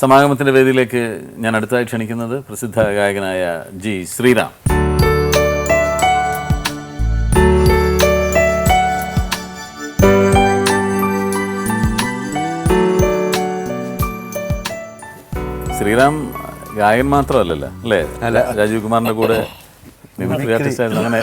സമാഗമത്തിന്റെ വേദിയിലേക്ക് ഞാൻ അടുത്തായി ക്ഷണിക്കുന്നത് പ്രസിദ്ധ ഗായകനായ ജി ശ്രീറാം. ശ്രീറാം ഗായകൻ മാത്രമല്ലല്ലോ അല്ലേ? രാജീവ് കുമാറിന്റെ കൂടെ മിമിക്രി ആർട്ടിസ്റ്റ് ആയിരുന്നു അങ്ങനെ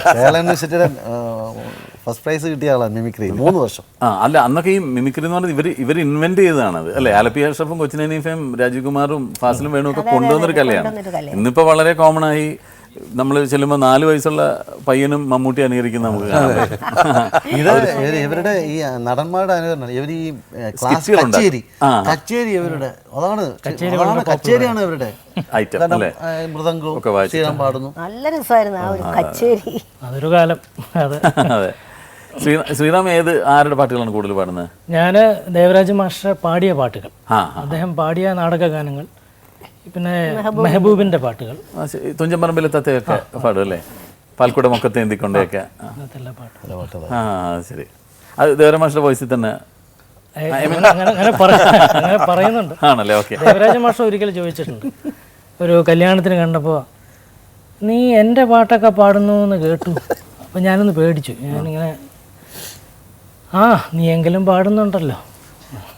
ഫസ്റ്റ് പ്രൈസ് കിട്ടിയ ആളാണ് മിമിക്രി മൂന്ന് വർഷം. ആ അല്ല അന്നൊക്കെ ഈ മിമിക്രി എന്ന് പറഞ്ഞാൽ ഇവർ ഇവർ ഇൻവെന്റ് ചെയ്തതാണ്. അത് അല്ലേ? ആലപ്പി അഷറഫും കൊച്ചിൻ നീഫയും രാജീവ് കുമാറും ഫാസിലും വേണു ഒക്കെ കൊണ്ടുവന്നൊരു കലയാണ്. ഇന്നിപ്പോൾ വളരെ കോമൺ ആയി നമ്മൾ ചെല്ലുമ്പോൾ നാല് വയസ്സുള്ള പയ്യനും മമ്മൂട്ടി അനുകരിക്കുന്ന നമുക്ക് ഇത് ഇവരുടെ ഈ നടന്മാരുടെ അനുകരണം ഇവർ ഈ ക്ലാസ് കച്ചേരി. കച്ചേരി ഇവരുടെ. അതാണ് അതാണ് കച്ചേരിയാണ് ഇവരുടെ. ഐറ്റം അല്ലേ? ഏ, മൃദംഗവും. പാടുന്നു. നല്ല രസമായിരുന്നു ആ ഒരു കച്ചേരി. അതൊരു കാലം. അതെ. ശ്രീറാം ഏത് ആരുടെ പാട്ടുകളാണ് കൂടുതൽ പാടുന്നത്? ഞാൻ ദേവരാജ് മാസ്റ്റർ പാടിയ പാട്ടുകൾ. ആ അദ്ദേഹം പാടിയ നാടക ഗാനങ്ങൾ പിന്നെ മെഹബൂബിന്റെ പാട്ടുകൾ. തുഞ്ചൻപറമ്പിലെ തത്തയൊക്കെ പാടും അല്ലേ പാൽക്കുട മൊക്കത്തെ എന്തിക്കൊണ്ടൊക്കെ ആ. ശരി. അത് ദേവരാജ് ദേവരമാഷ്ട വോയിസിൽ തന്നെ. അങ്ങനെ അങ്ങനെ പറ- അങ്ങനെ പറയുന്നുണ്ട്. ആണല്ലേ? ഓക്കെ. ദേവരാജ മാസ്റ്റർ ഒരിക്കൽ ചോദിച്ചിട്ടുണ്ട്. ഒരു കല്യാണത്തിന് കണ്ടപ്പോൾ നീ എന്റെ പാട്ടൊക്കെ പാടുന്നു എന്ന് കേട്ടു. അപ്പം ഞാനൊന്ന് പേടിച്ചു. ഞാനിങ്ങനെ ആ നീ എങ്കിലും പാടുന്നുണ്ടല്ലോ.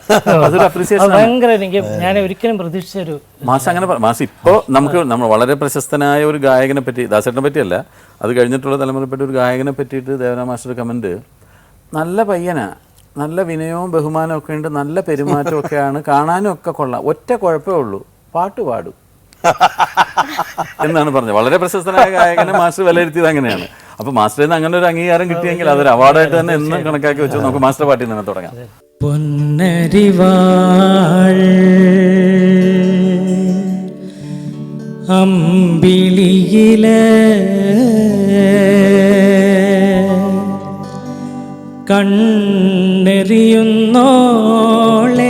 അതൊരു അപ്രീസിയേഷൻ അത് ഭയങ്കര എനിക്ക് ഞാൻ ഒരിക്കലും പ്രതീക്ഷിച്ചൊരു മാസ് അങ്ങനെ മാസ് ഇപ്പോ ഇപ്പോൾ നമുക്ക് നമ്മൾ വളരെ പ്രശസ്തനായ ഒരു ഗായകനെ പറ്റി ദാസേട്ടനെ പറ്റിയല്ല അത് കഴിഞ്ഞിട്ടുള്ള തലമുറപ്പെട്ട ഒരു ഗായകനെ പറ്റിയിട്ട് ദേവന മാസ്റ്റർ കമന്റ് നല്ല പയ്യനാ. നല്ല വിനയവും ബഹുമാനവും ഒക്കെ ഉണ്ട് നല്ല പെരുമാറ്റവും ഒക്കെയാണ് കാണാനും ഒക്കെ കൊള്ളാം. ഒറ്റ കുഴപ്പമേ ഉള്ളൂ. പാട്ട് പാടും. എന്നാണ് പറഞ്ഞത്. വളരെ പ്രശസ്തനായ ഗായകനെ മാസ്റ്റർ വിലയിരുത്തിയത് അങ്ങനെയാണ്. അപ്പൊ മാസ്റ്റർ നിന്ന് അങ്ങനെ ഒരു അംഗീകാരം കിട്ടിയെങ്കിൽ അതൊരു അവാർഡായിട്ട് തന്നെ എന്നും കണക്കാക്കി വെച്ചു നമുക്ക് മാസ്റ്റർ പാട്ടിൽ നിന്ന് തന്നെ തുടങ്ങാം. പൊന്നരിവാൾ അമ്പിളിയിലെ കണ്ണെറിയുന്നോളെ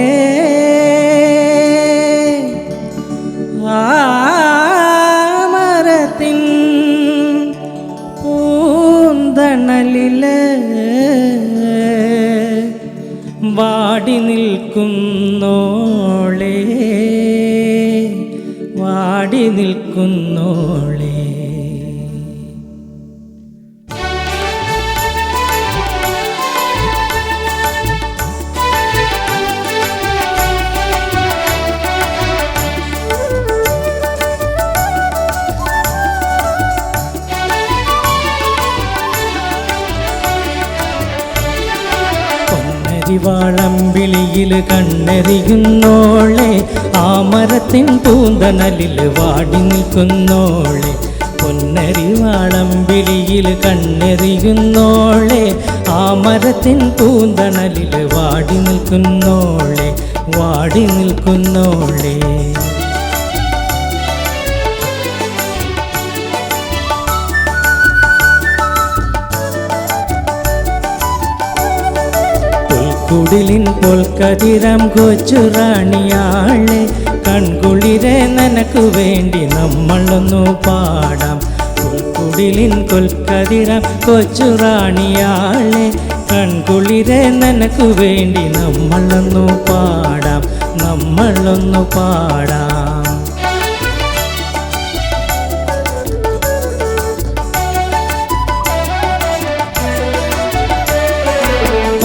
വാടി നിൽക്കുന്നോളേ വാടി നിൽക്കുന്നോളെ. പൊന്നരിവാളമ്പിളിയിൽ കണ്ണെറിയുന്നോളെ ആ മരത്തിൻ പൂന്തണലിൽ വാടി നിൽക്കുന്നോളെ. പൊന്നരിവാളമ്പിളിയിൽ കണ്ണെറിയുന്നോളെ ആ മരത്തിൻ പൂന്തണലിൽ വാടി നിൽക്കുന്നോളെ വാടി നിൽക്കുന്നോളെ. പുൽക്കുടിലിൻ കൊച്ചു റാണിയാളെ കൺകുളിരെ നനക്കു വേണ്ടി നമ്മളൊന്നു പാടാം. കുടിലിൻ കൊൽക്കതിരം കൊച്ചുറാണിയാളെ കൺകുളിരെ നനക്കു വേണ്ടി നമ്മളൊന്നു പാടാം. നമ്മളൊന്നു പാടാം.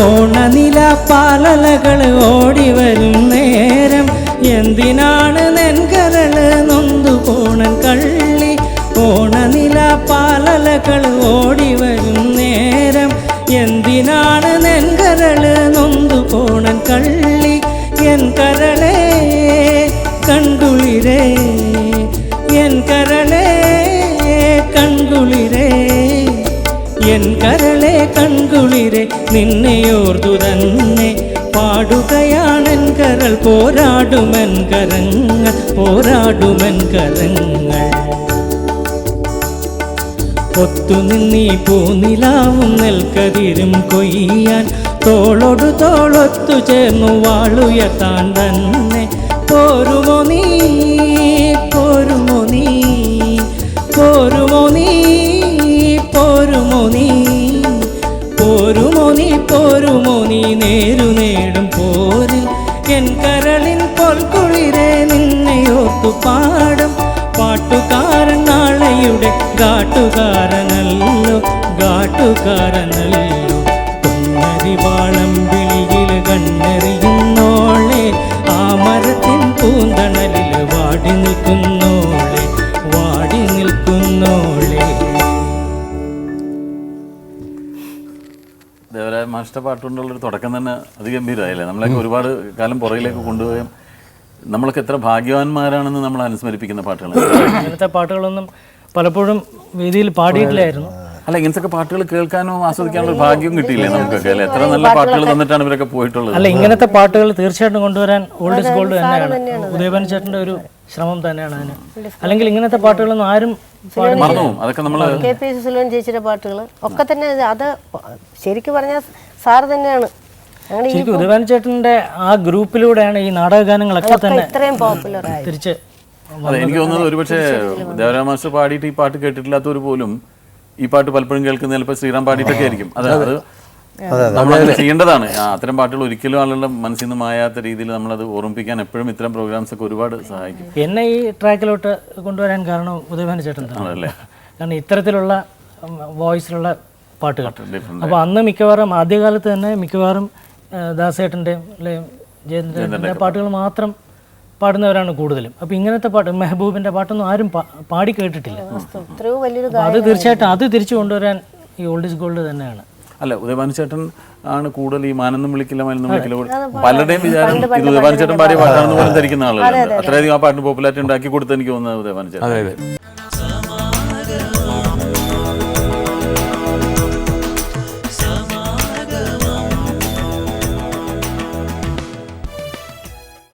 ഓണനില പാലലകൾ ഓടി വരും നേരം. എന്തിനാണ് നെൻകരൾ നൊന്തു പോണൻ കള്ളി? ഓണനില പാലലകൾ ഓടി വരും നേരം. എന്തിനാണ് നെൻകരൾ നൊന്തു പോണൻ കള്ളി? എൻ കരളേ കണ്ടുളിരേ എൻ കരളേ. എൻ കരളെ കൺകുളിരെ നിന്നെയോർത്തു തന്നെ. പാടുകയാണെൻ കരൾ പോരാടുമൻ കരങ്ങൾ പോരാടുമൻ കരങ്ങൾ. ഒത്തുനിന്നീ പൂനിലാവും നെൽക്കതിരും കൊയ്യാൻ. തോളോടു തോളൊത്തു ചേർന്നു വാളുയർത്താൻ തന്നെ. പോരുമോ നീ? പാട്ടുപാടും പാട്ടുകാരൻ നാളെയുടെ ഗാട്ടുകാരനല്ലോ ഗാട്ടുകാരനല്ലോ. പൊന്നരിവാളം വിളിയിൽ കണ്ണെറിയുന്നോളെ ആ മരത്തിൻ പൂന്തണലിൽ വാടി നിൽക്കുന്നോളെ വാടി നിൽക്കുന്നോളെ. ദേവരായ മാഷ്ട തുടക്കം തന്നെ അതിഗംഭീരമായില്ലേ? നമ്മളൊക്കെ ഒരുപാട് കാലം പുറകിലേക്ക് കൊണ്ടുപോയും നമ്മളൊക്കെ എത്ര ഭാഗ്യവാന്മാരാണെന്ന് നമ്മൾ അനുസ്മരിപ്പിക്കുന്ന പാട്ടുകൾ. അങ്ങനത്തെ പാട്ടുകളൊന്നും പലപ്പോഴും വേദിയിൽ പാടിയിട്ടില്ലായിരുന്നു. അല്ല ഇങ്ങനത്തെ പാട്ടുകൾ കേൾക്കാനോ ആസ്വദിക്കാനോ ഭാഗ്യം കിട്ടിയില്ലേ നമുക്കൊക്കെ അല്ലേ? എത്ര നല്ല പാട്ടുകൾ തന്നിട്ടാണ് ഇവരൊക്കെ പോയിട്ടുള്ളത്. അല്ല ഇങ്ങനത്തെ പാട്ടുകൾ തീർച്ചയായിട്ടും കൊണ്ടുവരാൻ ഓൾഡ് ഇസ് ഗോൾഡ് തന്നെയാണ്. ഉദയഭാൻ ചേട്ടന്റെ ഒരു ശ്രമം തന്നെയാണ് അതിന്. അല്ലെങ്കിൽ ഇങ്ങനത്തെ പാട്ടുകളൊന്നും ആരും മറന്നു അതൊക്കെ നമ്മൾ കെ പി സി സുലോൻ ചേച്ചിയുടെ പാട്ടുകൾ ഒക്കെ തന്നെ അത് ശരിക്കും പറഞ്ഞാൽ സാർ തന്നെയാണ്. ശരിക്കും ഉദയഭാൻ ചേട്ടന്റെ ആ ഗ്രൂപ്പിലൂടെയാണ് ഈ നാടകഗാനങ്ങളൊക്കെ തന്നെ ഇത്രയും പോപ്പുലർ തിരിച്ച് അതെ എനിക്ക് തോന്നുന്നത് ഒരുപക്ഷെ ദേവരാ മാസ്റ്റർ പാടിയിട്ട് ഈ പാട്ട് കേട്ടിട്ടില്ലാത്തവർ പോലും ഈ പാട്ട് പലപ്പോഴും കേൾക്കുന്ന ചിലപ്പോൾ ശ്രീറാം പാടിയിട്ടൊക്കെ ആയിരിക്കും. അതായത് അങ്ങനെ ചെയ്യേണ്ടതാണ്. അത്തരം പാട്ടുകൾ ഒരിക്കലും ആളുകളുടെ മനസ്സിൽ നിന്ന് മായാത്ത രീതിയിൽ നമ്മളത് ഓർമ്മിപ്പിക്കാൻ എപ്പോഴും ഇത്തരം പ്രോഗ്രാംസ് ഒക്കെ ഒരുപാട് സഹായിക്കും. എന്നെ ഈ ട്രാക്കിലോട്ട് കൊണ്ടുവരാൻ കാരണം ഉദയഭാൻ ചേട്ടൻ തന്നെ ആണല്ലേ? കാരണം ഇത്തരത്തിലുള്ള വോയിസിലുള്ള പാട്ടുകൾ. അപ്പോൾ അന്ന് മിക്കവാറും ആദ്യകാലത്ത് തന്നെ മിക്കവാറും ദാസേട്ടന്റെയും അല്ലെങ്കിൽ ജയചന്ദ്രന്റെ പാട്ടുകൾ മാത്രം പാടുന്നവരാണ് കൂടുതലും. അപ്പോൾ ഇങ്ങനത്തെ പാട്ട് മെഹബൂബിന്റെ പാട്ടൊന്നും ആരും പാടി കേട്ടിട്ടില്ല. അത് തീർച്ചയായിട്ടും അത് തിരിച്ചു കൊണ്ടുവരാൻ ഈ ഓൾഡ് ഇസ് ഗോൾഡ് തന്നെയാണ്. അല്ല ഉദയഭാനു ചേട്ടൻ ആണ് കൂടുതൽ ഈ മാനൊന്നും വിളിക്കില്ല മാനൊന്നും വിളിക്കില്ല. പലരുടെയും വിചാരം ഇത് ഉദയഭാനു ചേട്ടൻ പാടിയ പാട്ടാണെന്ന് പോലും ധരിക്കുന്ന ആളുകളുണ്ട് അത്രയധികം ആ പാട്ടിന് പോപ്പുലാരിറ്റി ഉണ്ടാക്കി കൊടുത്ത് എനിക്ക് തോന്നുന്നത് ഉദയഭാനു ചേട്ടൻ.